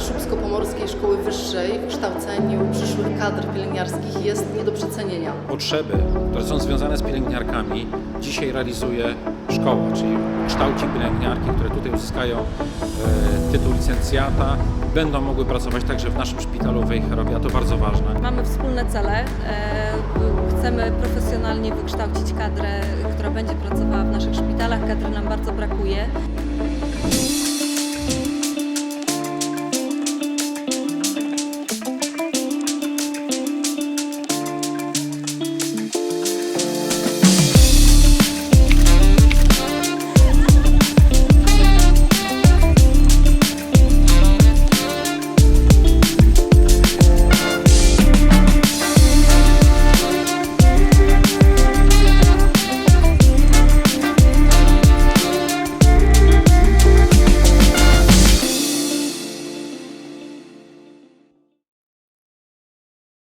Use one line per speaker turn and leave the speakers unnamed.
Kaszubsko-Pomorskiej Szkoły Wyższej w kształceniu przyszłych kadr pielęgniarskich jest nie do przecenienia.
Potrzeby, które są związane z pielęgniarkami, dzisiaj realizuje szkoła, czyli kształci pielęgniarki, które tutaj uzyskają e, tytuł licencjata, będą mogły pracować także w naszym szpitalu w Wejherowie, a to bardzo ważne.
Mamy wspólne cele. E, chcemy profesjonalnie wykształcić kadrę, która będzie pracowała w naszych szpitalach. Kadry nam bardzo brakuje.